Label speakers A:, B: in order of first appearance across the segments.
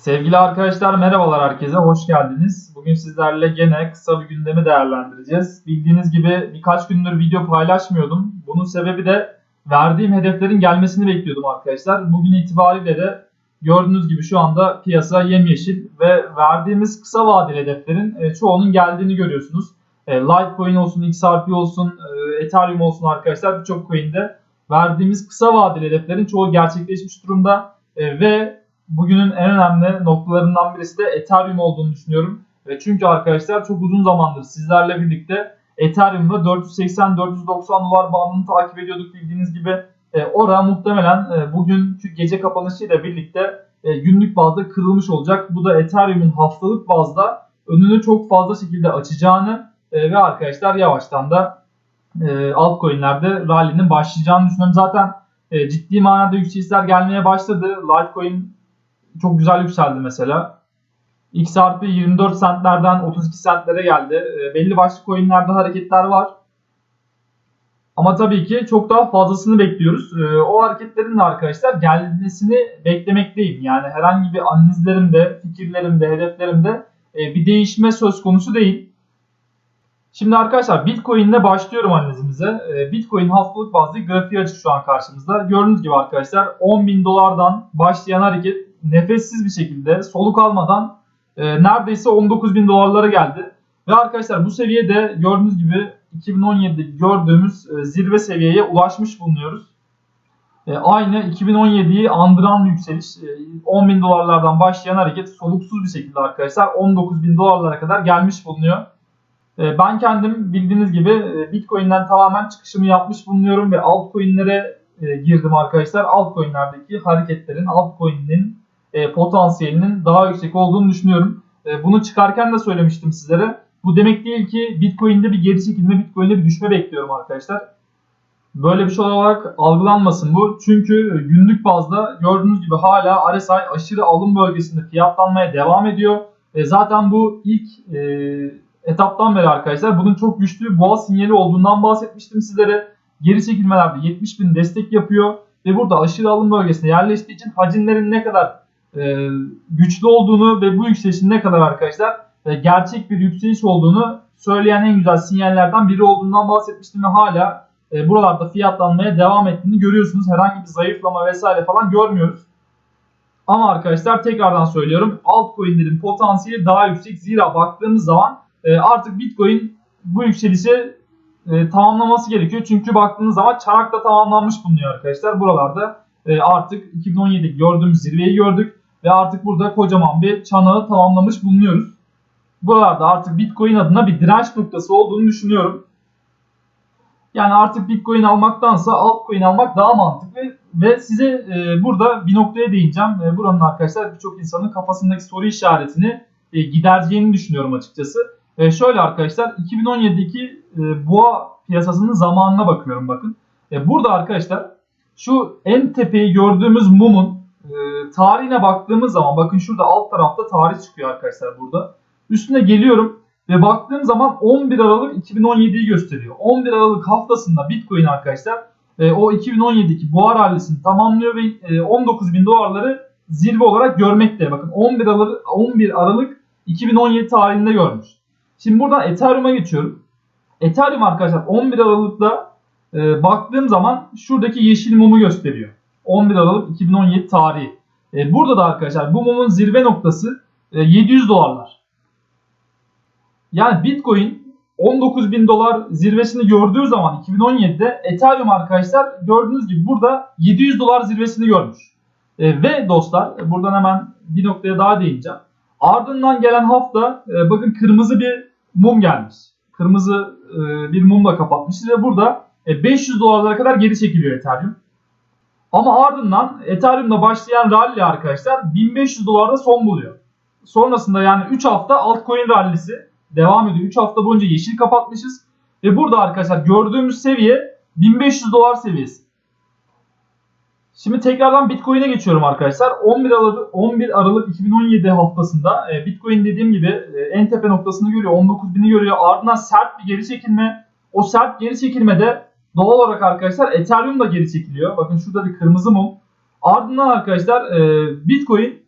A: Sevgili arkadaşlar merhabalar herkese hoş geldiniz. Bugün sizlerle gene kısa bir gündemi değerlendireceğiz. Bildiğiniz gibi birkaç gündür video paylaşmıyordum. Bunun sebebi de verdiğim hedeflerin gelmesini bekliyordum arkadaşlar. Bugün itibariyle de gördüğünüz gibi şu anda piyasa yemyeşil ve verdiğimiz kısa vadeli hedeflerin e, çoğunun geldiğini görüyorsunuz. E, Litecoin olsun, XRP olsun, e, Ethereum olsun arkadaşlar birçok coin'de verdiğimiz kısa vadeli hedeflerin çoğu gerçekleşmiş durumda ve bugünün en önemli noktalarından birisi de Ethereum olduğunu düşünüyorum. Çünkü arkadaşlar çok uzun zamandır sizlerle birlikte Ethereum'da 480-490 dolar bandını takip ediyorduk bildiğiniz gibi. E, ora muhtemelen e, bugünkü gece kapanışıyla birlikte e, günlük bazda kırılmış olacak. Bu da Ethereum'un haftalık bazda önünü çok fazla şekilde açacağını e, ve arkadaşlar yavaştan da e, altcoin'lerde rally'nin başlayacağını düşünüyorum. Zaten e, ciddi manada yükselişler gelmeye başladı. Litecoin çok güzel yükseldi mesela. XRP 24 centlerden 32 centlere geldi. E, belli başlı coinlerde hareketler var. Ama tabii ki çok daha fazlasını bekliyoruz. E, o hareketlerin de arkadaşlar gelmesini beklemekteyim. Yani herhangi bir analizlerimde, fikirlerimde, hedeflerimde e, bir değişme söz konusu değil. Şimdi arkadaşlar Bitcoin ile başlıyorum analizimize. E, Bitcoin haftalık bazlı grafiği açık şu an karşımızda. Gördüğünüz gibi arkadaşlar 10.000 dolardan başlayan hareket nefessiz bir şekilde soluk almadan e, neredeyse 19.000 dolarlara geldi. Ve arkadaşlar bu seviyede gördüğünüz gibi 2017'de gördüğümüz e, zirve seviyeye ulaşmış bulunuyoruz. E, aynı 2017'yi andıran yükseliş. E, 10.000 dolarlardan başlayan hareket soluksuz bir şekilde arkadaşlar 19.000 dolarlara kadar gelmiş bulunuyor. E, ben kendim bildiğiniz gibi e, Bitcoin'den tamamen çıkışımı yapmış bulunuyorum ve altcoin'lere e, girdim arkadaşlar. Altcoin'lerdeki hareketlerin, altcoin'in e, potansiyelinin daha yüksek olduğunu düşünüyorum. E, bunu çıkarken de söylemiştim sizlere. Bu demek değil ki Bitcoin'de bir geri çekilme, Bitcoin'de bir düşme bekliyorum arkadaşlar. Böyle bir şey olarak algılanmasın bu. Çünkü günlük bazda gördüğünüz gibi hala RSI aşırı alım bölgesinde fiyatlanmaya devam ediyor. E, zaten bu ilk e, etaptan beri arkadaşlar bunun çok güçlü boğa sinyali olduğundan bahsetmiştim sizlere. Geri çekilmelerde 70 bin destek yapıyor ve burada aşırı alım bölgesine yerleştiği için hacimlerin ne kadar e, güçlü olduğunu ve bu yükselişin ne kadar arkadaşlar e, gerçek bir yükseliş olduğunu söyleyen en güzel sinyallerden biri olduğundan bahsetmiştim ve hala e, buralarda fiyatlanmaya devam ettiğini görüyorsunuz. Herhangi bir zayıflama vesaire falan görmüyoruz. Ama arkadaşlar tekrardan söylüyorum altcoin'lerin potansiyeli daha yüksek. Zira baktığımız zaman e, artık Bitcoin bu yükselişe e, tamamlaması gerekiyor. Çünkü baktığınız zaman çarak tamamlanmış bulunuyor arkadaşlar. Buralarda e, artık 2017'de gördüğümüz zirveyi gördük. Ve artık burada kocaman bir çanağı tamamlamış bulunuyoruz. Buralarda artık Bitcoin adına bir direnç noktası olduğunu düşünüyorum. Yani artık Bitcoin almaktansa altcoin almak daha mantıklı ve size e, burada bir noktaya değineceğim. E, buranın arkadaşlar birçok insanın kafasındaki soru işaretini e, düşünüyorum açıkçası. E, şöyle arkadaşlar 2017'deki e, boğa piyasasının zamanına bakıyorum bakın. Burada arkadaşlar şu en tepeyi gördüğümüz mumun e, tarihine baktığımız zaman bakın şurada alt tarafta tarih çıkıyor arkadaşlar burada. Üstüne geliyorum ve baktığım zaman 11 Aralık 2017'yi gösteriyor. 11 Aralık haftasında Bitcoin arkadaşlar e, o 2017'deki boğa rallisini tamamlıyor ve e, 19 bin dolarları zirve olarak görmekte. Bakın 11 Aralık, 11 Aralık 2017 tarihinde görmüş. Şimdi buradan Ethereum'a geçiyorum. Ethereum arkadaşlar 11 Aralık'ta e, baktığım zaman şuradaki yeşil mumu gösteriyor. 11 Aralık 2017 tarihi. E, burada da arkadaşlar bu mumun zirve noktası e, 700 dolarlar. Yani Bitcoin 19 bin dolar zirvesini gördüğü zaman 2017'de Ethereum arkadaşlar gördüğünüz gibi burada 700 dolar zirvesini görmüş. E, ve dostlar buradan hemen bir noktaya daha değineceğim. Ardından gelen hafta e, bakın kırmızı bir mum gelmiş. Kırmızı e, bir mumla kapatmışız ve burada e, 500 dolarlara kadar geri çekiliyor Ethereum. Ama ardından Ethereum'da başlayan rally arkadaşlar 1500 dolarda son buluyor. Sonrasında yani 3 hafta altcoin rallisi devam ediyor. 3 hafta boyunca yeşil kapatmışız. Ve burada arkadaşlar gördüğümüz seviye 1500 dolar seviyesi. Şimdi tekrardan Bitcoin'e geçiyorum arkadaşlar. 11 Aralık, 11 Aralık 2017 haftasında e, Bitcoin dediğim gibi e, en tepe noktasını görüyor. 19.000'i görüyor. Ardından sert bir geri çekilme. O sert geri çekilmede doğal olarak arkadaşlar Ethereum da geri çekiliyor. Bakın şurada bir kırmızı mum. Ardından arkadaşlar e, Bitcoin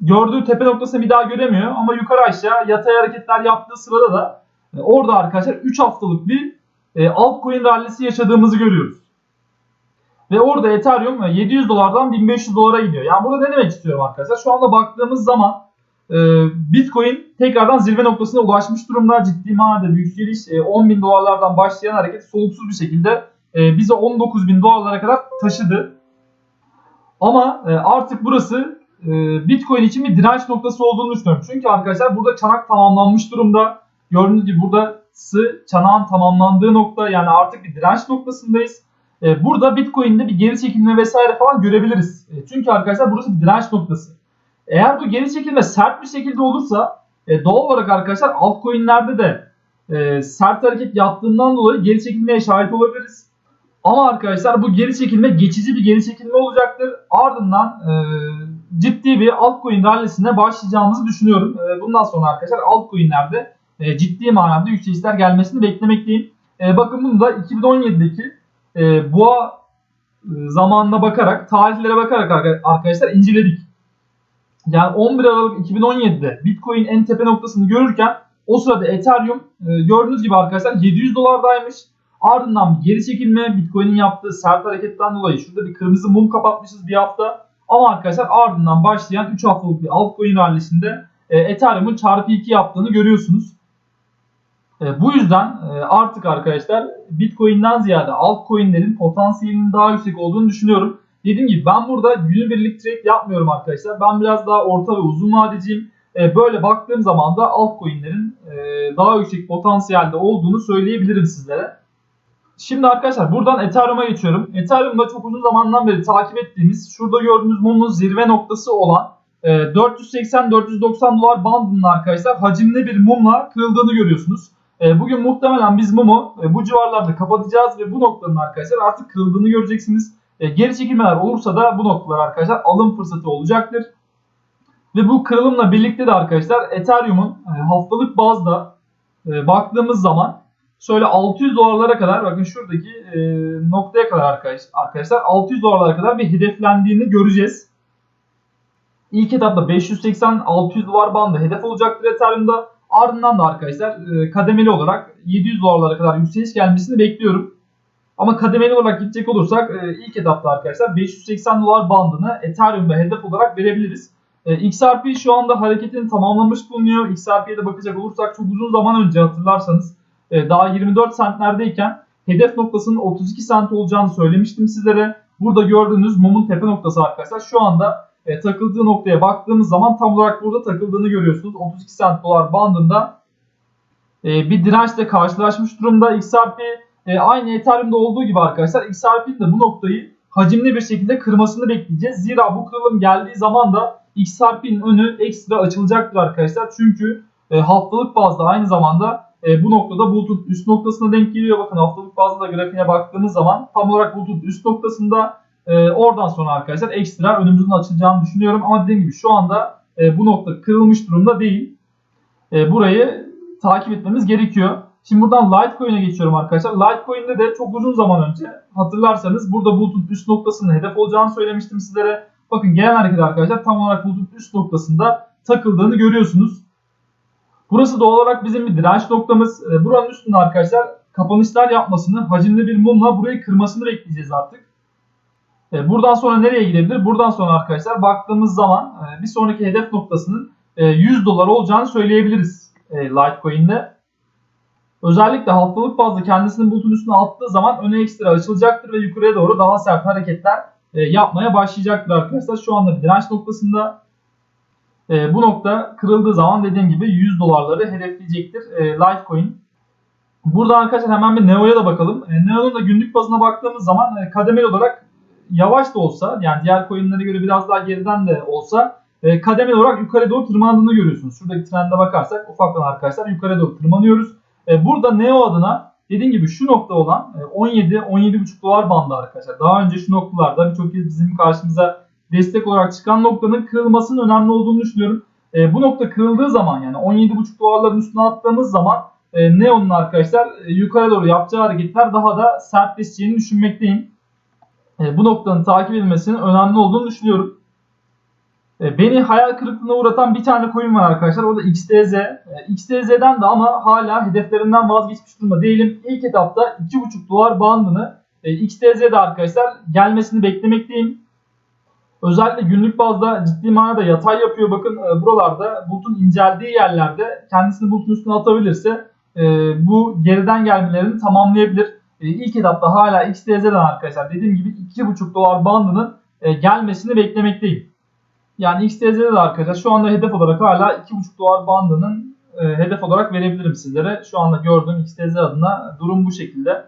A: gördüğü tepe noktasını bir daha göremiyor ama yukarı aşağı yatay hareketler yaptığı sırada da e, orada arkadaşlar 3 haftalık bir e, altcoin rallisi yaşadığımızı görüyoruz. Ve orada Ethereum e, 700 dolardan 1500 dolara gidiyor. Yani burada ne demek istiyorum arkadaşlar? Şu anda baktığımız zaman e, Bitcoin tekrardan zirve noktasına ulaşmış durumda. Ciddi manada bir yükseliş e, 10 bin dolarlardan başlayan hareket soluksuz bir şekilde e, bizi 19 bin dolarlara kadar taşıdı. Ama e, artık burası e, Bitcoin için bir direnç noktası olduğunu düşünüyorum. Çünkü arkadaşlar burada çanak tamamlanmış durumda. Gördüğünüz gibi burada sı çanağın tamamlandığı nokta yani artık bir direnç noktasındayız. Burada Bitcoin'de bir geri çekilme vesaire falan görebiliriz. Çünkü arkadaşlar burası bir direnç noktası. Eğer bu geri çekilme sert bir şekilde olursa e, doğal olarak arkadaşlar altcoin'lerde de e, sert hareket yaptığından dolayı geri çekilmeye şahit olabiliriz. Ama arkadaşlar bu geri çekilme geçici bir geri çekilme olacaktır. Ardından e, ciddi bir altcoin rallisine başlayacağımızı düşünüyorum. E, bundan sonra arkadaşlar altcoin'lerde e, ciddi manada yükselişler gelmesini beklemekteyim. E, bakın bunu da 2017'deki e, boğa e, zamanına bakarak, tarihlere bakarak arkadaşlar inceledik. Yani 11 Aralık 2017'de Bitcoin en tepe noktasını görürken o sırada Ethereum e, gördüğünüz gibi arkadaşlar 700 dolardaymış. Ardından geri çekilme Bitcoin'in yaptığı sert hareketten dolayı şurada bir kırmızı mum kapatmışız bir hafta. Ama arkadaşlar ardından başlayan 3 haftalık bir altcoin rallisinde e, Ethereum'un çarpı 2 yaptığını görüyorsunuz. E, bu yüzden e, artık arkadaşlar Bitcoin'den ziyade altcoin'lerin potansiyelinin daha yüksek olduğunu düşünüyorum. Dediğim gibi ben burada günübirlik trade yapmıyorum arkadaşlar. Ben biraz daha orta ve uzun vadeciyim. E, böyle baktığım zaman da altcoin'lerin e, daha yüksek potansiyelde olduğunu söyleyebilirim sizlere. Şimdi arkadaşlar buradan Ethereum'a geçiyorum. Ethereum'da çok uzun zamandan beri takip ettiğimiz şurada gördüğünüz mumun zirve noktası olan 480-490 dolar bandının arkadaşlar hacimli bir mumla kırıldığını görüyorsunuz. E, bugün muhtemelen biz mumu e, bu civarlarda kapatacağız ve bu noktanın arkadaşlar artık kırıldığını göreceksiniz. E, geri çekilmeler olursa da bu noktalar arkadaşlar alım fırsatı olacaktır. Ve bu kırılımla birlikte de arkadaşlar Ethereum'un haftalık bazda baktığımız zaman şöyle 600 dolarlara kadar bakın şuradaki noktaya kadar arkadaşlar 600 dolarlara kadar bir hedeflendiğini göreceğiz. İlk etapta 580-600 dolar bandı hedef olacaktır Ethereum'da. Ardından da arkadaşlar e, kademeli olarak 700 dolarlara kadar yükseliş gelmesini bekliyorum. Ama kademeli olarak gidecek olursak e, ilk etapta arkadaşlar 580 dolar bandını Ethereum'da hedef olarak verebiliriz. E, XRP şu anda hareketini tamamlamış bulunuyor. XRP'ye de bakacak olursak çok uzun zaman önce hatırlarsanız daha 24 centlerdeyken hedef noktasının 32 cent olacağını söylemiştim sizlere. Burada gördüğünüz mumun tepe noktası arkadaşlar şu anda e, takıldığı noktaya baktığımız zaman tam olarak burada takıldığını görüyorsunuz. 32 cent dolar bandında e, bir dirençle karşılaşmış durumda. XRP e, aynı Ethereum'da olduğu gibi arkadaşlar XRP'nin de bu noktayı hacimli bir şekilde kırmasını bekleyeceğiz. Zira bu kırılım geldiği zaman da XRP'nin önü ekstra açılacaktır arkadaşlar. Çünkü e, haftalık bazda aynı zamanda e, bu noktada bulutun üst noktasına denk geliyor. Bakın haftalık bazda da grafiğine baktığımız zaman tam olarak bulutun üst noktasında e, oradan sonra arkadaşlar ekstra önümüzün açılacağını düşünüyorum. Ama dediğim gibi şu anda e, bu nokta kırılmış durumda değil. E, burayı takip etmemiz gerekiyor. Şimdi buradan Litecoin'e geçiyorum arkadaşlar. Litecoin'de de çok uzun zaman önce hatırlarsanız burada bulutun üst noktasının hedef olacağını söylemiştim sizlere. Bakın gelen hareket arkadaşlar tam olarak bulutun üst noktasında takıldığını görüyorsunuz. Burası doğal olarak bizim bir direnç noktamız. E, buranın üstünde arkadaşlar kapanışlar yapmasını, hacimli bir mumla burayı kırmasını bekleyeceğiz artık. E, buradan sonra nereye gidebilir? Buradan sonra arkadaşlar baktığımız zaman e, bir sonraki hedef noktasının 100 e, dolar olacağını söyleyebiliriz Litecoin'de. Özellikle haftalık bazda kendisinin bulutun üstüne attığı zaman öne ekstra açılacaktır ve yukarıya doğru daha sert hareketler yapmaya başlayacaktır arkadaşlar. Şu anda bir direnç noktasında. Bu nokta kırıldığı zaman dediğim gibi 100 dolarları hedefleyecektir Litecoin. Burada arkadaşlar hemen bir Neo'ya da bakalım. Neo'nun da günlük bazına baktığımız zaman kademeli olarak yavaş da olsa yani diğer coinlere göre biraz daha geriden de olsa e, kademeli olarak yukarı doğru tırmandığını görüyorsunuz. Şuradaki trende bakarsak ufaktan arkadaşlar yukarı doğru tırmanıyoruz. E, burada Neo adına dediğim gibi şu nokta olan e, 17-17,5 dolar bandı arkadaşlar. Daha önce şu noktalarda birçok kez bizim karşımıza destek olarak çıkan noktanın kırılmasının önemli olduğunu düşünüyorum. E, bu nokta kırıldığı zaman yani 17,5 dolarların üstüne attığımız zaman e, Neo'nun arkadaşlar e, yukarı doğru yapacağı hareketler daha da sertleşeceğini düşünmekteyim. E, bu noktanın takip edilmesinin önemli olduğunu düşünüyorum. E, Beni hayal kırıklığına uğratan bir tane coin var arkadaşlar. O da XTZ. E, XTZ'den de ama hala hedeflerimden vazgeçmiş durumda değilim. İlk etapta 2,5 dolar bandını e, XTZ'de arkadaşlar gelmesini beklemekteyim. Özellikle günlük bazda ciddi manada yatay yapıyor. Bakın buralarda bulutun inceldiği yerlerde kendisini bulutun üstüne atabilirse bu geriden gelmelerini tamamlayabilir. İlk etapta hala XTZ'den arkadaşlar dediğim gibi 2,5 dolar bandının gelmesini beklemekteyim. Yani XTZ'de de arkadaşlar şu anda hedef olarak hala 2,5 dolar bandının e, hedef olarak verebilirim sizlere. Şu anda gördüğüm XTZ adına durum bu şekilde.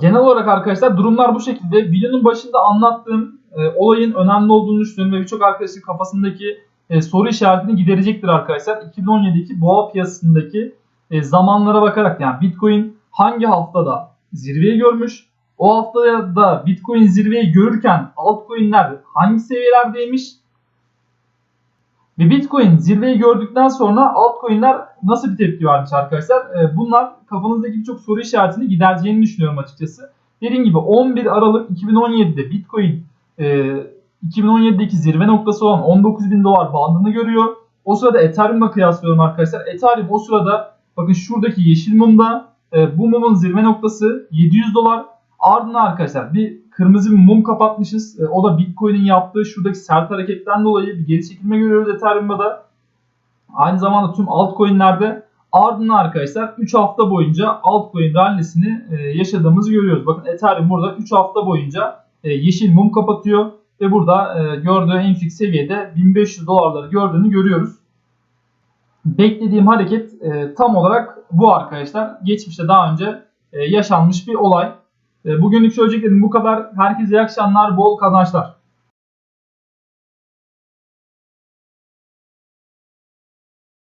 A: Genel olarak arkadaşlar durumlar bu şekilde. Videonun başında anlattığım e, olayın önemli olduğunu düşünüyorum ve birçok arkadaşın kafasındaki e, soru işaretini giderecektir arkadaşlar. 2017'deki boğa piyasasındaki e, zamanlara bakarak yani Bitcoin hangi haftada zirveyi görmüş, o haftada da Bitcoin zirveyi görürken altcoin'ler hangi seviyelerdeymiş ve Bitcoin zirveyi gördükten sonra altcoin'ler nasıl bir tepki vermiş arkadaşlar? E, bunlar kafanızdaki birçok soru işaretini gidereceğini düşünüyorum açıkçası. Dediğim gibi 11 Aralık 2017'de Bitcoin e, 2017'deki zirve noktası olan 19.000 dolar bandını görüyor. O sırada Ethereum'la kıyaslıyorum arkadaşlar. Ethereum o sırada bakın şuradaki yeşil mumda e, bu mumun zirve noktası 700 dolar. Ardından arkadaşlar bir kırmızı bir mum kapatmışız. E, o da Bitcoin'in yaptığı şuradaki sert hareketten dolayı bir geri çekilme görüyoruz Ethereum'da da. Aynı zamanda tüm altcoin'lerde ardından arkadaşlar 3 hafta boyunca altcoin rallisini e, yaşadığımızı görüyoruz. Bakın Ethereum burada 3 hafta boyunca e, yeşil mum kapatıyor ve burada e, gördüğü en fix seviyede 1500 dolarları gördüğünü görüyoruz. Beklediğim hareket tam olarak bu arkadaşlar. Geçmişte daha önce yaşanmış bir olay. E, bugünlük söyleyeceklerim bu kadar. Herkese iyi akşamlar, bol kazançlar.